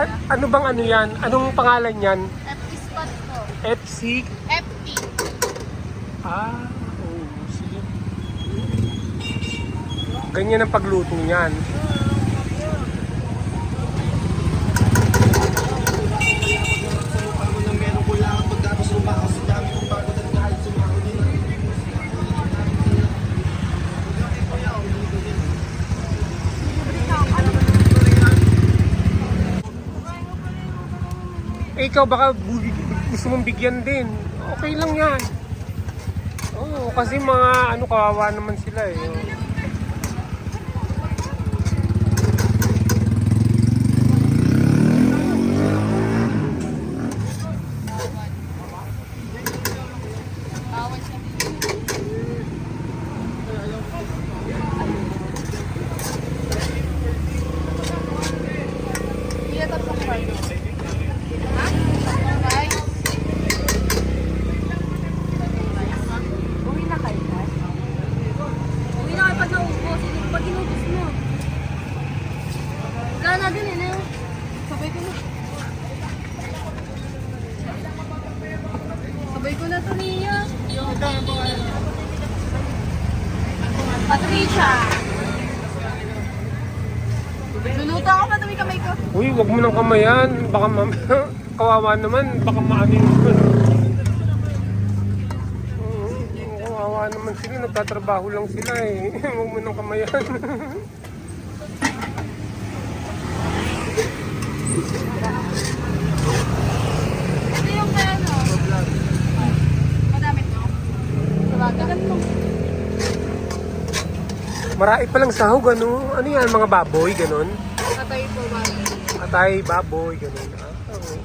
a- ano bang ano yan? Anong pangalan yan? FP spot po. FC? FP. Ah, oh, sige. Ganyan ang pagluto niyan. Eh, ikaw baka gusto mong bigyan din. Okay lang yan. Oo, kasi mga ano kawawa naman sila eh. Bawal siya. Iya, tatlong fries. Ha? Tatlong fries. Uwi na kayo, guys. Uwi na kayo pag naubos. Pag inubos mo. Gana din eh, no? Sabay ko na. Sabay ko na to, Nia. Patricia. Luluto ako, patumi kamay ko. Uy, wag mo nang kamayan. Baka mamaya, kawawa naman. Baka maano yun. Kawawa naman sila. Nagtatrabaho lang sila eh. Wag mo nang kamayan. Ito yung kaya ano. Madami to. Tawagan mo. Marami palang sahog, ano? Ano yan, mga baboy, ganun? Patay po ba? Atay, baboy, ganun. Ah, oo.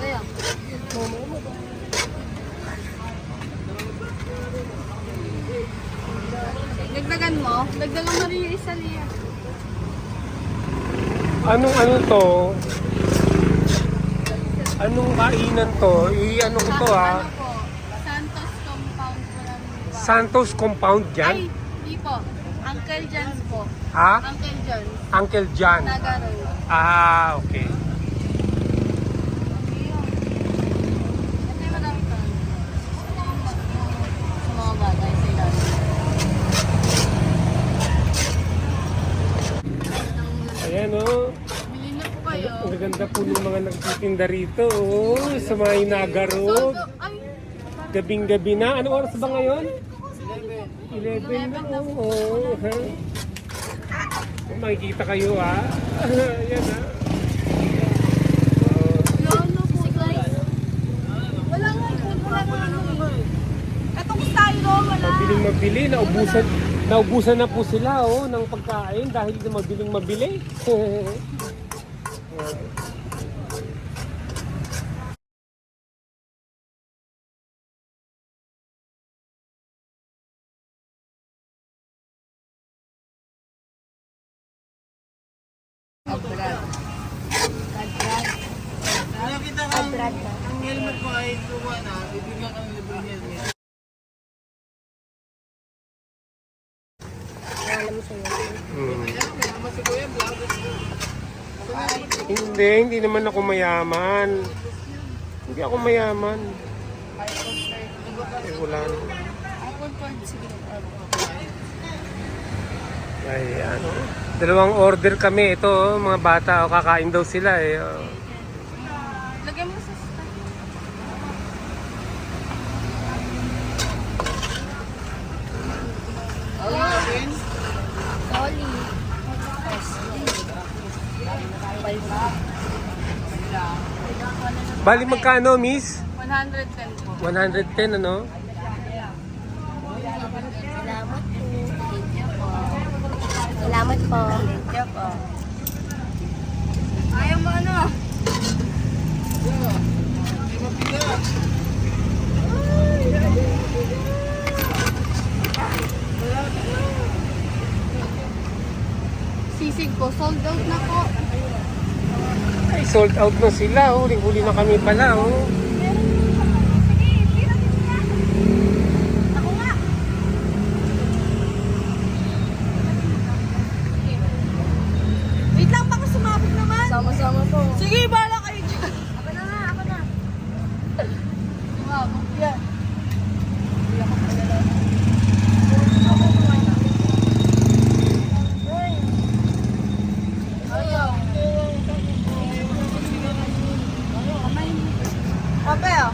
Ayan. Dagdagan mo? Dagdagan mo rin yung isa niya. Anong ano to? Anong kainan to? I-ano ko to ha? Ano po? Santos Compound po lang. Santos compound Ay, dyan? di po. Uncle John's po. Ha? Uncle John. Uncle John. Ah, okay. Ito yung madami pa. Sa mga bata, sa ilalim. Ayan oh. Na po ng mga nagtitinda rito. Oh, sa mga Inaga Road. Gabing-gabi na. Anong oras ba ngayon? 11 na. Oo. ha? Oh, makikita kayo ha. Ayan. Oh. wala. Mabiling mabili, naubusan, naubusan na po sila oh, ng pagkain dahil mabiling mabili. Nakita ka ang helmet mo ay tuwa na Bibigyan ka ng libreng helmet Hmm. Tama si Kuya Vlog Hindi, hindi naman ako mayaman. Hindi ako mayaman. Eh, wala na. Ay, ano. Dalawang order kami. Ito, oh, mga bata, oh, kakain daw sila eh. oh. Lagyan mo sa stock. Oli. Bali, magkano, miss? 110 po. 110, ano? Salamat po. Thank you po. Salamat po. Thank you po. Ayaw mo ano? Sisig po, sold out na po. Ay, sold out na sila. Oh. Huling-huli na kami pala. Oh. Sige, tira din niya. Ako nga. Wait lang, baka sumabit naman. Sama-sama po. Sige, bala kayo dyan. Ako na nga, ako na. Wow, yan. Kape oh.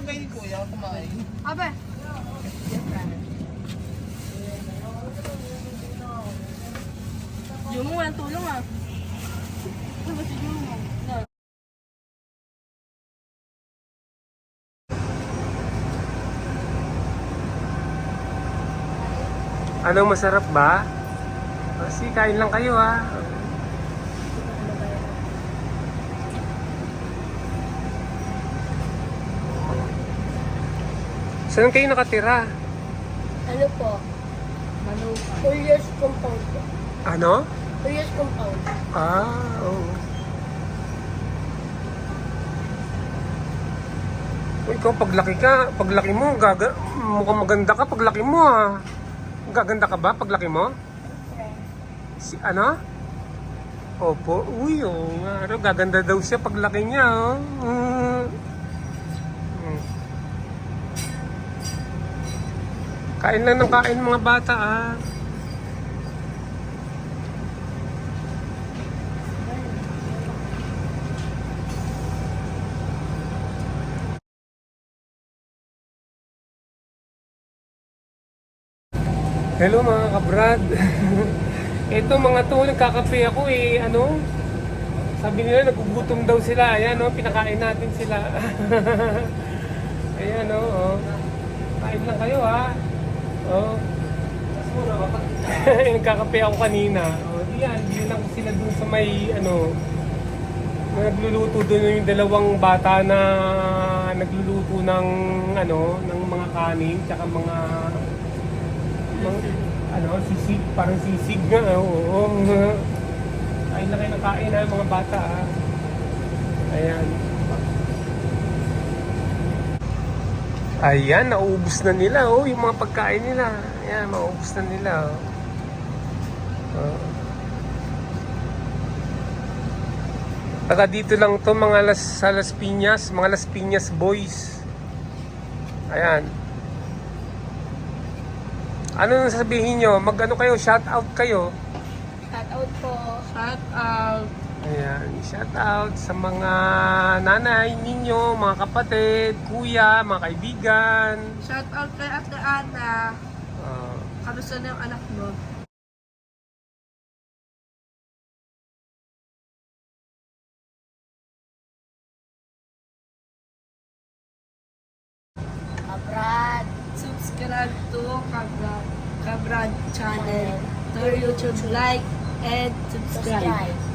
Mga kayo ni Kuya, kumain. Abe. Yung mo, walang tulong ah. Ano ba si Jumo? Anong masarap ba? Kasi kain lang kayo ha. Saan kayo nakatira? Ano po? Four years compound po. Ano? Years compound. Ah, oo. Uy, Ikaw, paglaki ka, paglaki mo, gaga, mukhang maganda ka paglaki mo ah. Gaganda ka ba paglaki mo? Si, ano? Opo, uy, nga. Ano, gaganda daw siya paglaki niya, oh. Mm. Kain lang ng kain mga bata, ah. Hello mga kabrad. Ito mga to, nagkakape ako eh, ano? Sabi nila nagugutom daw sila. Ayan, no? pinakain natin sila. Ayan, no? Oh. Kain lang kayo, ha? Oh. nagkakape ako kanina. Oh, yan, bili lang sila dun sa may, ano, na nagluluto doon yung dalawang bata na nagluluto ng, ano, ng mga kanin, tsaka mga mga, ano, sisig, parang sisig nga, oo. Kain na kayo ng kain ha, mga bata ha. Ayan. Ayan, nauubos na nila, oh, yung mga pagkain nila. Ayan, maubos na nila, oh. Oh. Taga dito lang to mga las, sa Las Piñas, mga Las Piñas boys. Ayan. Ano nang sabihin nyo? Mag ano kayo, shout out kayo. Shout out po. Shout out. Ayan, shout out sa mga nanay ninyo, mga kapatid, kuya, mga kaibigan. Shout out kay Ate Ana. Ah, Kamusta na yung anak mo? Kabrad. Subscribe to Kabrad, Kabrad channel. To YouTube, like and subscribe. Subscribe.